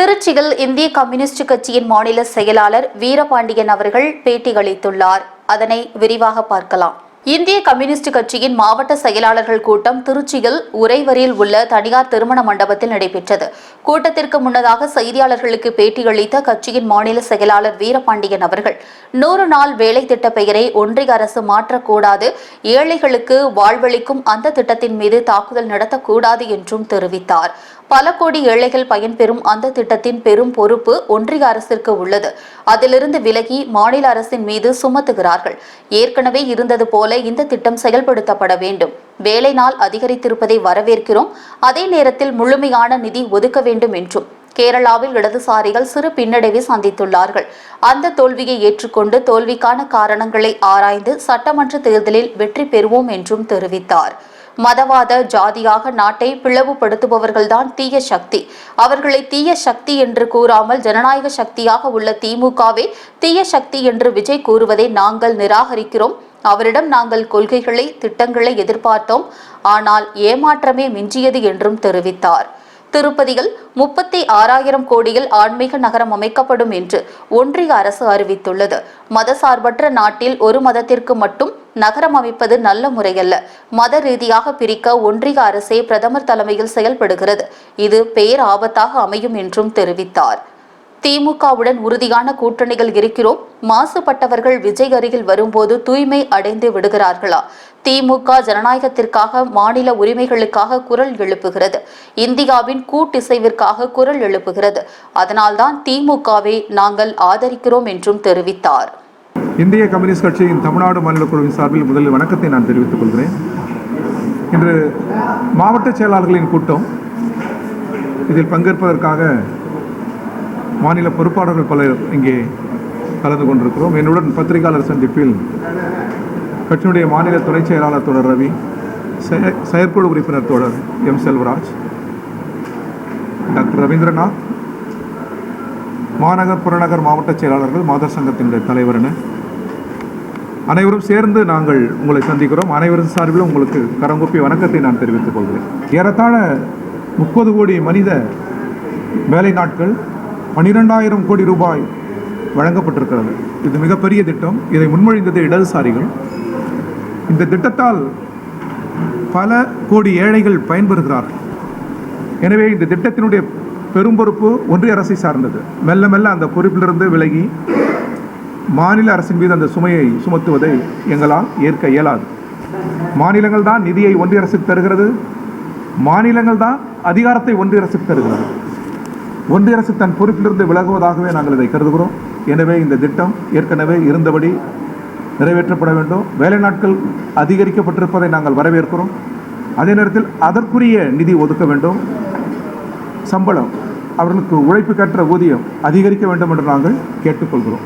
திருச்சியில் இந்திய கம்யூனிஸ்ட் கட்சியின் மாநில செயலாளர் வீரபாண்டியன் அவர்கள் பேட்டியளித்துள்ளார் அதனை விரிவாக பார்க்கலாம். இந்திய கம்யூனிஸ்ட் கட்சியின் மாவட்ட செயலாளர்கள் கூட்டம் திருச்சியில் உறைவரில் உள்ள தனியார் திருமண மண்டபத்தில் நடைபெற்றது. கூட்டத்திற்கு முன்னதாக செய்தியாளர்களுக்கு பேட்டியளித்த கட்சியின் மாநில செயலாளர் வீரபாண்டியன் அவர்கள் நூறு நாள் வேலை திட்ட பெயரை ஒன்றிய அரசு மாற்றக்கூடாது ஏழைகளுக்கு வாழ்வளிக்கும் அந்த திட்டத்தின் மீது தாக்குதல் நடத்தக்கூடாது என்றும் தெரிவித்தார். பல கோடி ஏழைகள் பயன்பெறும் அந்த திட்டத்தின் பெரும் பொறுப்பு ஒன்றிய அரசிற்கு உள்ளது. அதிலிருந்து விலகி மாநில அரசின் மீது சுமத்துகிறார்கள். ஏற்கனவே இருந்தது போல போல இந்த திட்டம் செயல்படுத்தப்பட வேண்டும். வேலை நாள் அதிகரித்திருப்பதை வரவேற்கிறோம். அதே நேரத்தில் முழுமையான நிதி ஒதுக்க வேண்டும் என்றும் கேரளாவில் இடதுசாரிகள் சிறு பின்னடைவை சந்தித்துள்ளார்கள். அந்த தோல்வியை ஏற்றுக்கொண்டு தோல்விக்கான காரணங்களை ஆராய்ந்து சட்டமன்ற தேர்தலில் வெற்றி பெறுவோம் என்றும் தெரிவித்தார். மதவாத ஜாதியாக நாட்டை பிளவுபடுத்துபவர்கள்தான் தீய சக்தி. அவர்களை தீய சக்தி என்று கூறாமல் ஜனநாயக சக்தியாக உள்ள திமுகவே தீய சக்தி என்று விஜய் கூறுவதை நாங்கள் நிராகரிக்கிறோம். அவரிடம் நாங்கள் கொள்கைகளை திட்டங்களை எதிர்பார்த்தோம். ஆனால் ஏமாற்றமே மிஞ்சியது என்றும் தெரிவித்தார். திருப்பதியில் முப்பத்தி ஆறாயிரம் கோடியில் ஆன்மீக நகரம் அமைக்கப்படும் என்று ஒன்றிய அரசு அறிவித்துள்ளது. மதசார்பற்ற நாட்டில் ஒரு மதத்திற்கு மட்டும் நகரம் அமைப்பது நல்ல முறையல்ல. மத ரீதியாக பிரிக்க ஒன்றிய அரசே பிரதமர் தலைமையில் செயல்படுகிறது. இது பேர் ஆபத்தாக அமையும் என்றும் தெரிவித்தார். திமுகவுடன் உறுதியான கூட்டணிகள் இருக்கிறோம். மாசுபட்டவர்கள் விஜய் அருகில் வரும்போது தூய்மை அடைந்து விடுகிறார்களா? திமுக ஜனநாயகத்திற்காக மாநில உரிமைகளுக்காக குரல் எழுப்புகிறது. இந்தியாவின் கூட்டிசைவிற்காக குரல் எழுப்புகிறது. அதனால்தான் திமுகவை நாங்கள் ஆதரிக்கிறோம் என்றும் தெரிவித்தார். இந்திய கம்யூனிஸ்ட் கட்சியின் தமிழ்நாடு மாநில குழுவின் சார்பில் முதலில் வணக்கத்தை நான் தெரிவித்துக் கொள்கிறேன். இன்று மாவட்ட செயலாளர்களின் கூட்டம் இதில் பங்கேற்பதற்காக மாநில பொறுப்பாளர்கள் பலர் இங்கே கலந்து கொண்டிருக்கிறோம். என்னுடன் பத்திரிகையாளர் சந்திப்பில் கட்சியினுடைய மாநில துணை செயலாளர் தொடர் ரவி செய- செயற்குழு உறுப்பினர் தொடர் எம் செல்வராஜ் டாக்டர் ரவீந்திரநாத் மாநகர் புறநகர் மாவட்ட செயலாளர்கள் மாதர் சங்கத்தினுடைய தலைவர் என. அனைவரும் சேர்ந்து நாங்கள் உங்களை சந்திக்கிறோம். அனைவரும் சார்பிலும் உங்களுக்கு கரங்கூப்பி வணக்கத்தை நான் தெரிவித்துக் கொள்கிறேன். ஏறத்தாழ முப்பது கோடி மனித வேலை நாட்கள் பனிரெண்டாயிரம் கோடி ரூபாய் வழங்கப்பட்டிருக்கிறது. இது மிகப்பெரிய திட்டம். இதை முன்மொழிந்தது இடதுசாரிகள். இந்த திட்டத்தால் பல கோடி ஏழைகள் பயன்பெறுகிறார்கள். எனவே இந்த திட்டத்தினுடைய பெரும் பொறுப்பு ஒன்றிய அரசை சார்ந்தது. மெல்ல மெல்ல அந்த பொறுப்பிலிருந்து விலகி மாநில அரசின் மீது அந்த சுமையை சுமத்துவதை எங்களால் ஏற்க இயலாது. மாநிலங்கள் தான் நிதியை ஒன்றிய அரசுக்கு தருகிறது. மாநிலங்கள் தான் அதிகாரத்தை ஒன்றிய அரசுக்கு தருகிறது. ஒன்றிய அரசு தன் பொறுப்பிலிருந்து விலகுவதாகவே நாங்கள் இதை கருதுகிறோம். எனவே இந்த திட்டம் ஏற்கனவே இருந்தபடி நிறைவேற்றப்பட வேண்டும். வேலை நாட்கள் அதிகரிக்கப்பட்டிருப்பதை நாங்கள் வரவேற்கிறோம். அதே நேரத்தில் அதற்குரிய நிதி ஒதுக்க வேண்டும். சம்பளம் அவர்களுக்கு உழைப்புக்கேற்ற ஊதியம் அதிகரிக்க வேண்டும் என்று நாங்கள் கேட்டுக்கொள்கிறோம்.